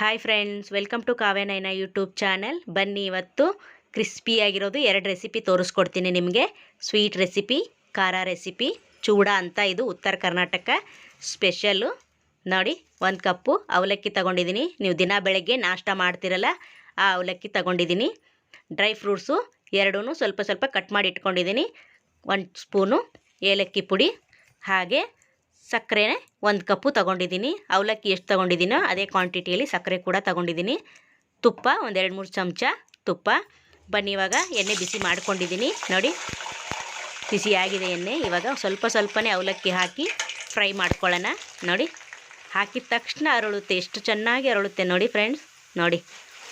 Hi friends welcome to Kavyanaina YouTube channel ಬನ್ನಿ ಇವತ್ತು ಕ್ರಿಸ್ಪಿಯಾಗಿರೋದು ಎರಡು ರೆಸಿಪಿ ತೋರಿಸ್ಕೊಡ್ತೀನಿ ನಿಮಗೆ. ಸ್ವೀಟ್ ರೆಸಿಪಿ ಖಾರ ರೆಸಿಪಿ ಚೂಡ ಅಂತ ಇದು ಉತ್ತರ ಕರ್ನಾಟಕ ಸ್ಪೆಷಲ್ಲು ನೋಡಿ, ಒಂದು ಕಪ್ಪು ಅವಲಕ್ಕಿ ತಗೊಂಡಿದ್ದೀನಿ ನೀವು ದಿನ ಬೆಳಗ್ಗೆ ನಾಷ್ಟ ಮಾಡ್ತಿರಲ್ಲ, ಆ ಅವಲಕ್ಕಿ ತಗೊಂಡಿದ್ದೀನಿ ಡ್ರೈ ಫ್ರೂಟ್ಸು ಎರಡೂ ಸ್ವಲ್ಪ ಸ್ವಲ್ಪ ಕಟ್ ಮಾಡಿ ಇಟ್ಕೊಂಡಿದ್ದೀನಿ ಒಂದು ಸ್ಪೂನು ಏಲಕ್ಕಿ ಪುಡಿ, ಹಾಗೆ ಸಕ್ಕರೆ ಒಂದು ಕಪ್ಪು ತಗೊಂಡಿದ್ದೀನಿ. ಅವಲಕ್ಕಿ ಎಷ್ಟು ತಗೊಂಡಿದ್ದೀನೋ ಅದೇ ಕ್ವಾಂಟಿಟಿಯಲ್ಲಿ ಸಕ್ಕರೆ ಕೂಡ ತಗೊಂಡಿದ್ದೀನಿ. ತುಪ್ಪ ಒಂದು ಎರಡು ಮೂರು ಚಮಚ ತುಪ್ಪ. ಬನ್ನಿ, ಇವಾಗ ಎಣ್ಣೆ ಬಿಸಿ ಮಾಡ್ಕೊಂಡಿದ್ದೀನಿ. ನೋಡಿ ಬಿಸಿಯಾಗಿದೆ ಎಣ್ಣೆ. ಇವಾಗ ಸ್ವಲ್ಪ ಸ್ವಲ್ಪನೇ ಅವಲಕ್ಕಿ ಹಾಕಿ ಫ್ರೈ ಮಾಡ್ಕೊಳ್ಳೋಣ. ನೋಡಿ, ಹಾಕಿದ ತಕ್ಷಣ ಅರಳುತ್ತೆ, ಎಷ್ಟು ಚೆನ್ನಾಗಿ ಅರಳುತ್ತೆ ನೋಡಿ ಫ್ರೆಂಡ್ಸ್ ನೋಡಿ,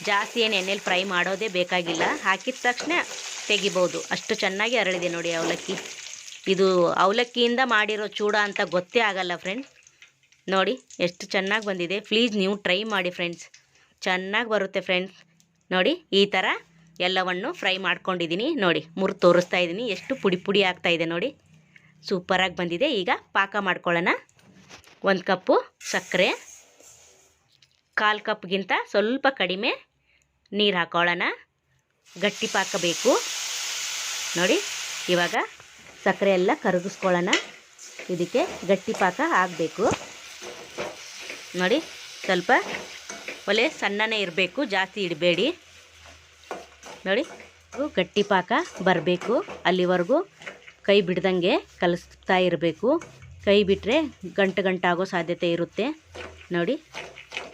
ಜಾಸ್ತಿ ಏನು ಎಣ್ಣೆಲಿ ಫ್ರೈ ಮಾಡೋದೇ ಬೇಕಾಗಿಲ್ಲ. ಹಾಕಿದ ತಕ್ಷಣ ತೆಗಿಬೋದು. ಅಷ್ಟು ಚೆನ್ನಾಗಿ ಅರಳಿದೆ ನೋಡಿ ಅವಲಕ್ಕಿ. ಇದು ಅವಲಕ್ಕಿಯಿಂದ ಮಾಡಿರೋ ಚೂಡ ಅಂತ ಗೊತ್ತೇ ಆಗಲ್ಲ ಫ್ರೆಂಡ್ಸ್ ನೋಡಿ, ಎಷ್ಟು ಚೆನ್ನಾಗಿ ಬಂದಿದೆ. ಪ್ಲೀಸ್ ನೀವು ಟ್ರೈ ಮಾಡಿ ಫ್ರೆಂಡ್ಸ್ ಚೆನ್ನಾಗಿ ಬರುತ್ತೆ ಫ್ರೆಂಡ್ಸ್ ನೋಡಿ, ಈ ಥರ ಎಲ್ಲವನ್ನು ಫ್ರೈ ಮಾಡ್ಕೊಂಡಿದ್ದೀನಿ. ನೋಡಿ, ಮುರು ತೋರಿಸ್ತಾ ಇದ್ದೀನಿ ಎಷ್ಟು ಪುಡಿ ಪುಡಿ ಆಗ್ತಾ ಇದೆ ನೋಡಿ. ಸೂಪರಾಗಿ ಬಂದಿದೆ. ಈಗ ಪಾಕ ಮಾಡ್ಕೊಳ್ಳೋಣ. ಒಂದು ಕಪ್ಪು ಸಕ್ಕರೆ, ಕಾಲು ಕಪ್ಗಿಂತ ಸ್ವಲ್ಪ ಕಡಿಮೆ ನೀರು ಹಾಕೊಳ್ಳೋಣ. ಗಟ್ಟಿ ಪಾಕ ಬೇಕು. ನೋಡಿ, ಇವಾಗ ಸಕ್ಕರೆ ಎಲ್ಲ ಕರಗಿಸ್ಕೊಳ್ಳೋಣ. ಇದಕ್ಕೆ ಗಟ್ಟಿ ಪಾಕ ಆಗಬೇಕು. ನೋಡಿ, ಸ್ವಲ್ಪ ಒಲೆ ಸಣ್ಣನೇ ಇರಬೇಕು, ಜಾಸ್ತಿ ಇಡಬೇಡಿ. ನೋಡಿ ಗಟ್ಟಿ ಪಾಕ ಬರಬೇಕು. ಅಲ್ಲಿವರೆಗೂ ಕೈ ಬಿಡ್ದಂಗೆ ಕಲಿಸ್ತಾ ಇರಬೇಕು. ಕೈ ಬಿಟ್ಟರೆ ಗಂಟು ಗಂಟಾಗೋ ಸಾಧ್ಯತೆ ಇರುತ್ತೆ. ನೋಡಿ,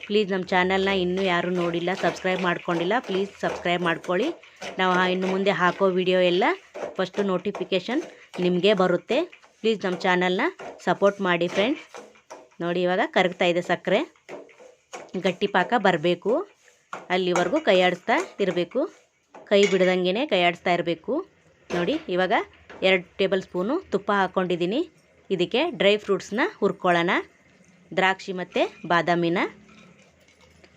ಪ್ಲೀಸ್ ನಮ್ಮ ಚಾನಲ್ನ ಇನ್ನೂ ಯಾರೂ ನೋಡಿಲ್ಲ, ಸಬ್ಸ್ಕ್ರೈಬ್ ಮಾಡ್ಕೊಂಡಿಲ್ಲ, ಪ್ಲೀಸ್ ಸಬ್ಸ್ಕ್ರೈಬ್ ಮಾಡ್ಕೊಳ್ಳಿ. ನಾವು ಇನ್ನು ಮುಂದೆ ಹಾಕೋ ವಿಡಿಯೋ ಎಲ್ಲ ಫಸ್ಟು ನೋಟಿಫಿಕೇಷನ್ ನಿಮಗೆ ಬರುತ್ತೆ. ಪ್ಲೀಸ್ ನಮ್ಮ ಚಾನಲ್ನ ಸಪೋರ್ಟ್ ಮಾಡಿ ಫ್ರೆಂಡ್ಸ್ ನೋಡಿ ಇವಾಗ ಕರಗ್ತಾ ಇದೆ ಸಕ್ಕರೆ. ಗಟ್ಟಿ ಪಾಕ ಬರಬೇಕು. ಅಲ್ಲಿವರೆಗೂ ಕೈ ಆಡಿಸ್ತಾ ಇರಬೇಕು. ಕೈ ಬಿಡ್ದಂಗೆ ಕೈ ಆಡಿಸ್ತಾ ಇರಬೇಕು. ನೋಡಿ ಇವಾಗ ಎರಡು ಟೇಬಲ್ ಸ್ಪೂನು ತುಪ್ಪ ಹಾಕ್ಕೊಂಡಿದ್ದೀನಿ ಇದಕ್ಕೆ ಡ್ರೈ ಫ್ರೂಟ್ಸ್ನ ಹುರ್ಕೊಳ್ಳೋಣ. ದ್ರಾಕ್ಷಿ ಮತ್ತು ಬಾದಾಮಿನ.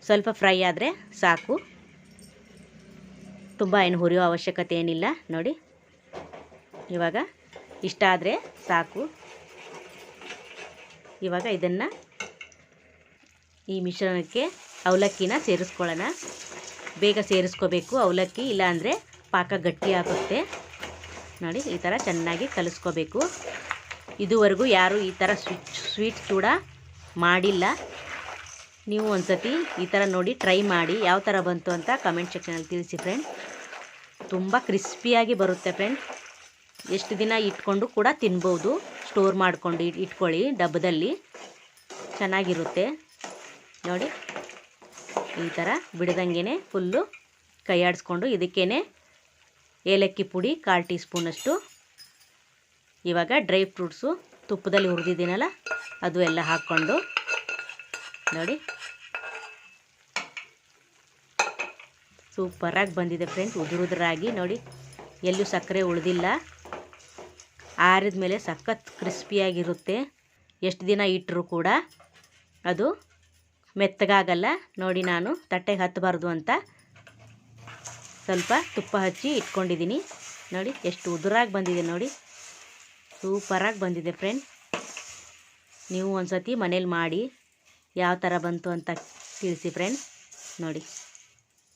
ಸ್ವಲ್ಪ ಫ್ರೈ ಆದರೆ ಸಾಕು. ತುಂಬ ಏನು ಹುರಿಯೋ ಅವಶ್ಯಕತೆ ಏನಿಲ್ಲ. ನೋಡಿ ಇವಾಗ ಇಷ್ಟ ಆದರೆ ಸಾಕು. ಇವಾಗ ಇದನ್ನು ಈ ಮಿಶ್ರಣಕ್ಕೆ ಅವಲಕ್ಕಿನ ಸೇರಿಸ್ಕೊಳ್ಳೋಣ. ಬೇಗ ಸೇರಿಸ್ಕೋಬೇಕು ಅವಲಕ್ಕಿ, ಇಲ್ಲಾಂದರೆ ಪಾಕ ಗಟ್ಟಿ ಆಗುತ್ತೆ. ನೋಡಿ, ಈ ಥರ ಚೆನ್ನಾಗಿ ಕಲಿಸ್ಕೋಬೇಕು. ಇದುವರೆಗೂ ಯಾರೂ ಈ ಥರ ಸ್ವೀಟ್ ಸ್ವೀಟ್ ಕೂಡ ಮಾಡಿಲ್ಲ. ನೀವು ಒಂದು ಸತಿ ಈ ಥರ ನೋಡಿ ಟ್ರೈ ಮಾಡಿ ಯಾವ ಥರ ಬಂತು ಅಂತ ಕಮೆಂಟ್ ಸೆಕ್ಷನಲ್ಲಿ ತಿಳಿಸಿ ಫ್ರೆಂಡ್. ತುಂಬ ಕ್ರಿಸ್ಪಿಯಾಗಿ ಬರುತ್ತೆ ಫ್ರೆಂಡ್. ಎಷ್ಟು ದಿನ ಇಟ್ಕೊಂಡು ಕೂಡ ತಿನ್ಬೋದು. ಸ್ಟೋರ್ ಮಾಡ್ಕೊಂಡು ಇಟ್ಕೊಳ್ಳಿ ಡಬ್ಬದಲ್ಲಿ. ಚೆನ್ನಾಗಿರುತ್ತೆ. ನೋಡಿ, ಈ ಥರ ಬಿಡ್ದಂಗೆ ಫುಲ್ಲು ಕೈಯಾಡಿಸ್ಕೊಂಡು ಇದಕ್ಕೇ ಏಲಕ್ಕಿ ಪುಡಿ ಕಾಲು ಟೀ ಸ್ಪೂನಷ್ಟು ಇವಾಗ ಡ್ರೈ ಫ್ರೂಟ್ಸು ತುಪ್ಪದಲ್ಲಿ ಹುರಿದಿದ್ದೀನಲ್ಲ, ಅದು ಎಲ್ಲ ಹಾಕ್ಕೊಂಡು. ನೋಡಿ, ಸೂಪರಾಗಿ ಬಂದಿದೆ ಫ್ರೆಂಡ್ಸ್, ಉದುರುದ್ರಾಗಿ. ನೋಡಿ, ಎಲ್ಲೂ ಸಕ್ಕರೆ ಉಳಿದಿಲ್ಲ. ಆರಿದ ಮೇಲೆ ಸಖತ್ ಕ್ರಿಸ್ಪಿಯಾಗಿರುತ್ತೆ. ಎಷ್ಟು ದಿನ ಇಟ್ಟರೂ ಕೂಡ ಅದು ಮೆತ್ತಗಾಗಲ್ಲ. ನೋಡಿ ನಾನು ತಟ್ಟೆಗೆ ಹತ್ತಬಾರ್ದು ಅಂತ ಸ್ವಲ್ಪ ತುಪ್ಪ ಹಚ್ಚಿ ಇಟ್ಕೊಂಡಿದ್ದೀನಿ. ನೋಡಿ ಎಷ್ಟು ಉದುರಾಗಿ ಬಂದಿದೆ ನೋಡಿ. ಸೂಪರಾಗಿ ಬಂದಿದೆ ಫ್ರೆಂಡ್. ನೀವು ಒಂದು ಸತಿ ಮನೇಲಿ ಮಾಡಿ ಯಾವ ಥರ ಬಂತು ಅಂತ ತಿಳಿಸಿ ಫ್ರೆಂಡ್. ನೋಡಿ,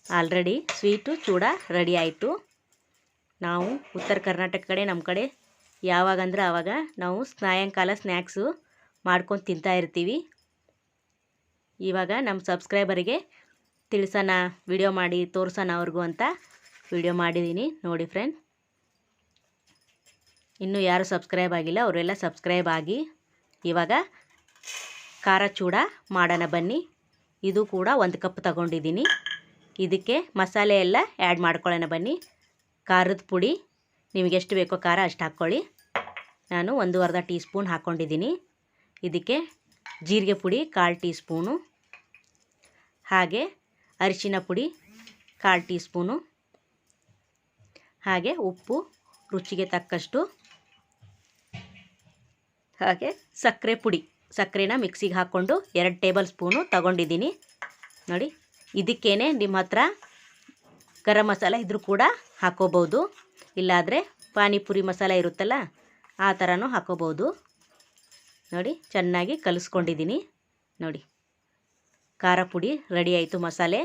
ಆಲ್ರೆಡಿ ಸ್ವೀಟು ಚೂಡ ರೆಡಿ ಆಯಿತು. ನಾವು ಉತ್ತರ ಕರ್ನಾಟಕ ಕಡೆ, ನಮ್ಮ ಕಡೆ ಯಾವಾಗಂದ್ರೆ ಆವಾಗ ನಾವು ಸಾಯಂಕಾಲ ಸ್ನ್ಯಾಕ್ಸು ಮಾಡ್ಕೊಂಡು ತಿಂತಾ ಇರ್ತೀವಿ. ಇವಾಗ ನಮ್ಮ ಸಬ್ಸ್ಕ್ರೈಬರಿಗೆ ತಿಳಿಸೋಣ, ವಿಡಿಯೋ ಮಾಡಿ, ತೋರಿಸೋಣ ಅವ್ರಿಗೂ ಅಂತ ವಿಡಿಯೋ ಮಾಡಿದ್ದೀನಿ ನೋಡಿ ಫ್ರೆಂಡ್. ಇನ್ನೂ ಯಾರು ಸಬ್ಸ್ಕ್ರೈಬ್ ಆಗಿಲ್ಲ, ಅವರೆಲ್ಲ ಸಬ್ಸ್ಕ್ರೈಬ್ ಆಗಿ ಇವಾಗ ಖಾರ ಚೂಡ ಮಾಡೋಣ ಬನ್ನಿ. ಇದು ಕೂಡ ಒಂದು ಕಪ್ ತಗೊಂಡಿದ್ದೀನಿ. ಇದಕ್ಕೆ ಮಸಾಲೆ ಎಲ್ಲ ಆ್ಯಡ್ ಮಾಡ್ಕೊಳ್ಳೋಣ ಬನ್ನಿ. ಖಾರದ ಪುಡಿ ನಿಮಗೆ ಎಷ್ಟು ಬೇಕೋ ಖಾರ ಅಷ್ಟು ಹಾಕ್ಕೊಳ್ಳಿ. ನಾನು ಒಂದು ಅರ್ಧ ಟೀ ಸ್ಪೂನ್ ಹಾಕ್ಕೊಂಡಿದ್ದೀನಿ. ಇದಕ್ಕೆ ಜೀರಿಗೆ ಪುಡಿ ಕಾಲು ಟೀ ಸ್ಪೂನು ಹಾಗೆ ಅರಿಶಿನ ಪುಡಿ ಕಾಲು ಟೀ ಸ್ಪೂನು ಹಾಗೆ ಉಪ್ಪು ರುಚಿಗೆ ತಕ್ಕಷ್ಟು, ಹಾಗೆ ಸಕ್ಕರೆ ಪುಡಿ. ಸಕ್ಕರೆನ ಮಿಕ್ಸಿಗೆ ಹಾಕ್ಕೊಂಡು ಎರಡು ಟೇಬಲ್ ಸ್ಪೂನು ತಗೊಂಡಿದ್ದೀನಿ. ನೋಡಿ, ಇದಕ್ಕೇನೆ ನಿಮ್ಮ ಹತ್ರ ಗರಂ ಮಸಾಲ ಇದ್ರೂ ಕೂಡ ಹಾಕೋಬೋದು. ಇಲ್ಲಾದರೆ ಪಾನಿಪುರಿ ಮಸಾಲ ಇರುತ್ತಲ್ಲ, ಆ ಥರನೂ ಹಾಕೋಬೋದು. ನೋಡಿ, ಚೆನ್ನಾಗಿ ಕಲಿಸ್ಕೊಂಡಿದ್ದೀನಿ. ನೋಡಿ, ಖಾರ ಪುಡಿ ರೆಡಿ ಆಯಿತು ಮಸಾಲೆ.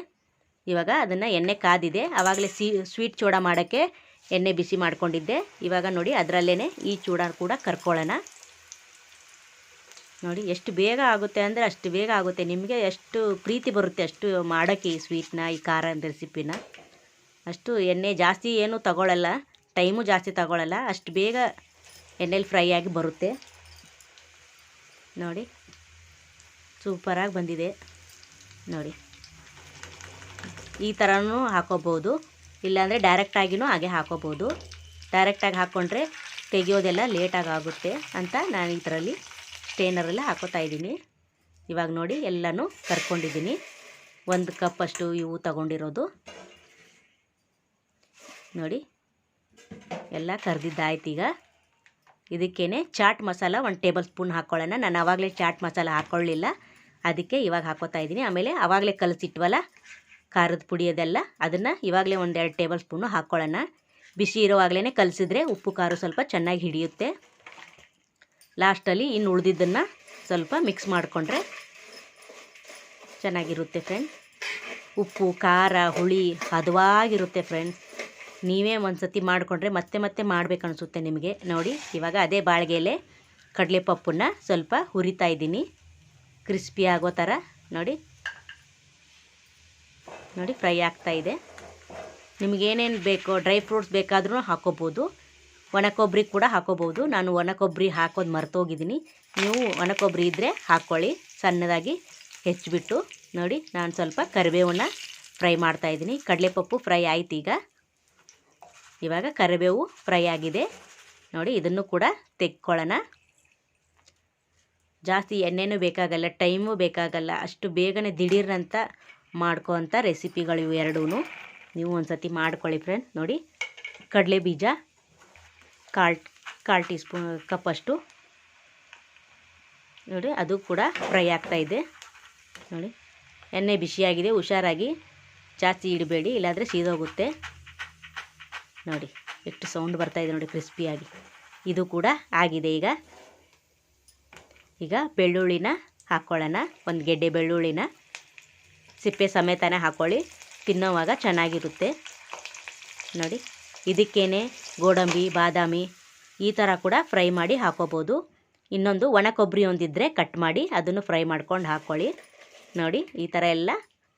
ಇವಾಗ ಅದನ್ನು ಎಣ್ಣೆ ಕಾದಿದೆ. ಆವಾಗಲೇ ಸಿ, ಸ್ವೀಟ್ ಚೂಡ ಮಾಡೋಕ್ಕೆ ಎಣ್ಣೆ ಬಿಸಿ ಮಾಡ್ಕೊಂಡಿದ್ದೆ. ಇವಾಗ ನೋಡಿ ಅದರಲ್ಲೇ ಈ ಚೂಡ ಕೂಡ ಕರ್ಕೊಳ್ಳೋಣ. ನೋಡಿ, ಎಷ್ಟು ಬೇಗ ಆಗುತ್ತೆ ಅಂದರೆ ಅಷ್ಟು ಬೇಗ ಆಗುತ್ತೆ. ನಿಮಗೆ ಎಷ್ಟು ಪ್ರೀತಿ ಬರುತ್ತೆ ಅಷ್ಟು ಮಾಡೋಕ್ಕೆ ಈ ಸ್ವೀಟ್ನ, ಈ ಖಾರ ರೆಸಿಪಿನ. ಅಷ್ಟು ಎಣ್ಣೆ ಜಾಸ್ತಿ ಏನೂ ತಗೊಳ್ಳಲ್ಲ ಟೈಮು ಜಾಸ್ತಿ ತಗೊಳ್ಳಲ್ಲ ಅಷ್ಟು ಬೇಗ ಎಣ್ಣೆಲಿ ಫ್ರೈ ಆಗಿ ಬರುತ್ತೆ. ನೋಡಿ, ಸೂಪರಾಗಿ ಬಂದಿದೆ. ನೋಡಿ, ಈ ಥರನೂ ಹಾಕೋಬೋದು. ಇಲ್ಲಾಂದರೆ ಡೈರೆಕ್ಟಾಗಿನೂ ಹಾಗೆ ಹಾಕೋಬೋದು. ಡೈರೆಕ್ಟಾಗಿ ಹಾಕ್ಕೊಂಡ್ರೆ ತೆಗಿಯೋದೆಲ್ಲ ಲೇಟಾಗಿ ಆಗುತ್ತೆ ಅಂತ ನಾನು ಇದರಲ್ಲಿ ಸ್ಟೇನರಲ್ಲಿ ಹಾಕೋತಾ ಇದ್ದೀನಿ. ಇವಾಗ ನೋಡಿ, ಎಲ್ಲನೂ ಕರ್ಕೊಂಡಿದ್ದೀನಿ. ಒಂದು ಕಪ್ಪಷ್ಟು ಇವು ತಗೊಂಡಿರೋದು. ನೋಡಿ ಎಲ್ಲ ಕರೆದಿದ್ದಾಯ್ತು ಈಗ. ಇದಕ್ಕೇನೆ ಚಾಟ್ ಮಸಾಲ ಒಂದು ಟೇಬಲ್ ಸ್ಪೂನ್ ಹಾಕ್ಕೊಳ್ಳೋಣ ನಾನು ಆವಾಗಲೇ ಚಾಟ್ ಮಸಾಲ ಹಾಕ್ಕೊಳ್ಳಿಲ್ಲ ಅದಕ್ಕೆ ಇವಾಗ ಹಾಕೋತಾ ಇದ್ದೀನಿ. ಆಮೇಲೆ ಆವಾಗಲೇ ಕಲಸಿಟ್ವಲ್ಲ ಖಾರದ ಪುಡಿ ಅದೆಲ್ಲ. ಅದನ್ನು ಇವಾಗಲೇ ಒಂದೆರಡು ಟೇಬಲ್ ಸ್ಪೂನು ಹಾಕ್ಕೊಳ್ಳೋಣ ಬಿಸಿ ಇರೋವಾಗಲೇ ಕಲಸಿದ್ರೆ ಉಪ್ಪು ಖಾರ ಸ್ವಲ್ಪ ಚೆನ್ನಾಗಿ ಹಿಡಿಯುತ್ತೆ. ಲಾಸ್ಟಲ್ಲಿ ಇನ್ನು ಉಳಿದಿದ್ದನ್ನು ಸ್ವಲ್ಪ ಮಿಕ್ಸ್ ಮಾಡಿಕೊಂಡ್ರೆ ಚೆನ್ನಾಗಿರುತ್ತೆ ಫ್ರೆಂಡ್ ಉಪ್ಪು, ಖಾರ, ಹುಳಿ ಹದವಾಗಿರುತ್ತೆ ಫ್ರೆಂಡ್ಸ್ ನೀವೇ ಒಂದು ಸತಿ ಮಾಡಿಕೊಂಡ್ರೆ ಮತ್ತೆ ಮತ್ತೆ ಮಾಡಬೇಕನ್ಸುತ್ತೆ ನಿಮಗೆ. ನೋಡಿ, ಇವಾಗ ಅದೇ ಬಾಳಿಗೆಲೆ ಕಡಲೆಪಪ್ಪನ್ನ ಸ್ವಲ್ಪ ಹುರಿತಾ ಇದ್ದೀನಿ. ಕ್ರಿಸ್ಪಿ ಆಗೋ ಥರ. ನೋಡಿ. ನೋಡಿ, ಫ್ರೈ ಆಗ್ತಾ ಇದೆ. ನಿಮಗೇನೇನು ಬೇಕೋ, ಡ್ರೈ ಫ್ರೂಟ್ಸ್ ಬೇಕಾದ್ರೂ ಹಾಕೋಬೋದು. ಒಣ ಕೊಬ್ಬರಿ ಕೂಡ ಹಾಕೋಬೋದು. ನಾನು ಒಣ ಕೊಬ್ಬರಿ ಹಾಕೋದು ಮರ್ತೋಗಿದ್ದೀನಿ. ನೀವು ಒಣ ಕೊಬ್ಬರಿ ಇದ್ದರೆ ಹಾಕ್ಕೊಳ್ಳಿ ಸಣ್ಣದಾಗಿ ಹೆಚ್ಚಿಬಿಟ್ಟು. ನೋಡಿ, ನಾನು ಸ್ವಲ್ಪ ಕರಿಬೇವನ್ನು ಫ್ರೈ ಮಾಡ್ತಾಯಿದ್ದೀನಿ ಕಡಲೆಪಪ್ಪು ಫ್ರೈ ಆಯ್ತು ಈಗ ಇವಾಗ ಕರಿಬೇವು ಫ್ರೈ ಆಗಿದೆ. ನೋಡಿ, ಇದನ್ನು ಕೂಡ ತೆಕ್ಕೊಳ್ಳೋಣ. ಜಾಸ್ತಿ ಎಣ್ಣೆನೂ ಬೇಕಾಗಲ್ಲ, ಟೈಮು ಬೇಕಾಗಲ್ಲ. ಅಷ್ಟು ಬೇಗನೆ ದಿಢೀರ್ನಂತ ಮಾಡ್ಕೊಂತ ರೆಸಿಪಿಗಳು ಇವು ಎರಡೂ ನೀವು ಒಂದು ಸತಿ ಮಾಡ್ಕೊಳ್ಳಿ ಫ್ರೆಂಡ್ ನೋಡಿ, ಕಡಲೆ ಬೀಜ, ಕಾಲು ಕಾಲು ಟೀ ಸ್ಪೂನ್ ಕಪ್ಪಷ್ಟು. ನೋಡಿ, ಅದು ಕೂಡ ಫ್ರೈ ಆಗ್ತಾಯಿದೆ ನೋಡಿ, ಎಣ್ಣೆ ಬಿಸಿಯಾಗಿದೆ, ಹುಷಾರಾಗಿ ಜಾಸ್ತಿ ಇಡಬೇಡಿ, ಇಲ್ಲಾಂದರೆ ಸೀದೋಗುತ್ತೆ. ನೋಡಿ, ಎಷ್ಟು ಸೌಂಡ್ ಬರ್ತಾ ಇದೆ ನೋಡಿ ಕ್ರಿಸ್ಪಿಯಾಗಿ ಇದು ಕೂಡ ಆಗಿದೆ ಈಗ. ಈಗ ಬೆಳ್ಳುಳ್ಳಿನ ಹಾಕ್ಕೊಳ್ಳೋಣ ಒಂದು ಗೆಡ್ಡೆ ಬೆಳ್ಳುಳ್ಳಿನ ಸಿಪ್ಪೆ ಸಮೇತನೇ ಹಾಕ್ಕೊಳ್ಳಿ ತಿನ್ನೋವಾಗ ಚೆನ್ನಾಗಿರುತ್ತೆ. ನೋಡಿ, ಇದಕ್ಕೇನೆ ಗೋಡಂಬಿ, ಬಾದಾಮಿ ಈ ಥರ ಕೂಡ ಫ್ರೈ ಮಾಡಿ ಹಾಕೋಬೋದು. ಇನ್ನೊಂದು ಒಣ ಕೊಬ್ಬರಿ ಒಂದಿದ್ದರೆ ಕಟ್ ಮಾಡಿ ಅದನ್ನು ಫ್ರೈ ಮಾಡ್ಕೊಂಡು ಹಾಕ್ಕೊಳ್ಳಿ ನೋಡಿ, ಈ ಥರ ಎಲ್ಲ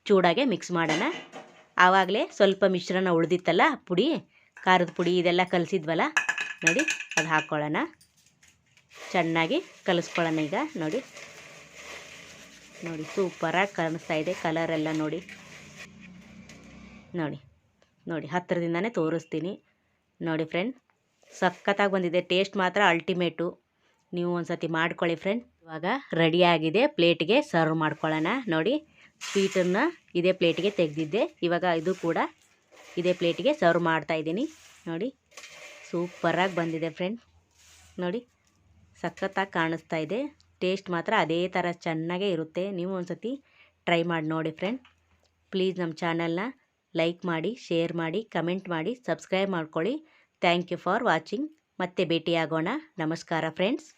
ಚೂಡಾಗೆ ಮಿಕ್ಸ್ ಮಾಡೋಣ. ಆವಾಗಲೇ ಸ್ವಲ್ಪ ಮಿಶ್ರಣ ಉಳಿದಿತ್ತಲ್ಲ, ಪುಡಿ ಖಾರದ ಪುಡಿ ಇದೆಲ್ಲ ಕಲಸಿದ್ವಲ್ಲ? ನೋಡಿ, ಅದು ಹಾಕ್ಕೊಳ್ಳೋಣ ಚೆನ್ನಾಗಿ ಕಲಿಸ್ಕೊಳ್ಳೋಣ ಈಗ, ನೋಡಿ. ನೋಡಿ, ಸೂಪರಾಗಿ ಕಾಣಿಸ್ತಾ ಇದೆ ಕಲರ್ ಎಲ್ಲ ನೋಡಿ. ನೋಡಿ ನೋಡಿ ಹತ್ತಿರದಿಂದನೇ ತೋರಿಸ್ತೀನಿ. ನೋಡಿ ಫ್ರೆಂಡ್ ಸಖತ್ತಾಗಿ ಬಂದಿದೆ. ಟೇಸ್ಟ್ ಮಾತ್ರ ಅಲ್ಟಿಮೇಟು ನೀವು ಒಂದು ಸತಿ ಮಾಡ್ಕೊಳ್ಳಿ ಫ್ರೆಂಡ್ ಇವಾಗ ರೆಡಿಯಾಗಿದೆ ಪ್ಲೇಟ್ಗೆ ಸರ್ವ್ ಮಾಡ್ಕೊಳ್ಳೋಣ. ನೋಡಿ ಸ್ವೀಟನ್ನು ಇದೇ ಪ್ಲೇಟಿಗೆ ತೆಗೆದಿದ್ದೆ. ಇವಾಗ ಇದು ಕೂಡ ಇದೇ ಪ್ಲೇಟಿಗೆ ಸರ್ವ್ ಮಾಡ್ತಾಯಿದ್ದೀನಿ ನೋಡಿ, ಸೂಪರಾಗಿ ಬಂದಿದೆ ಫ್ರೆಂಡ್ ನೋಡಿ, ಸಖತ್ತಾಗಿ ಕಾಣಿಸ್ತಾ ಇದೆ. ಟೇಸ್ಟ್ ಮಾತ್ರ ಅದೇ ಥರ ಚೆನ್ನಾಗೇ ಇರುತ್ತೆ. ನೀವು ಒಂದು ಸತಿ ಟ್ರೈ ಮಾಡಿ ನೋಡಿ ಫ್ರೆಂಡ್ ಪ್ಲೀಸ್ ನಮ್ಮ ಚಾನಲ್ನ ಲೈಕ್ ಮಾಡಿ, ಶೇರ್ ಮಾಡಿ, ಕಮೆಂಟ್ ಮಾಡಿ, ಸಬ್ಸ್ಕ್ರೈಬ್ ಮಾಡ್ಕೊಳ್ಳಿ. Thank you for watching. ಮತ್ತೆ ಭೇಟಿಯಾಗೋಣ. ನಮಸ್ಕಾರ ಫ್ರೆಂಡ್ಸ್.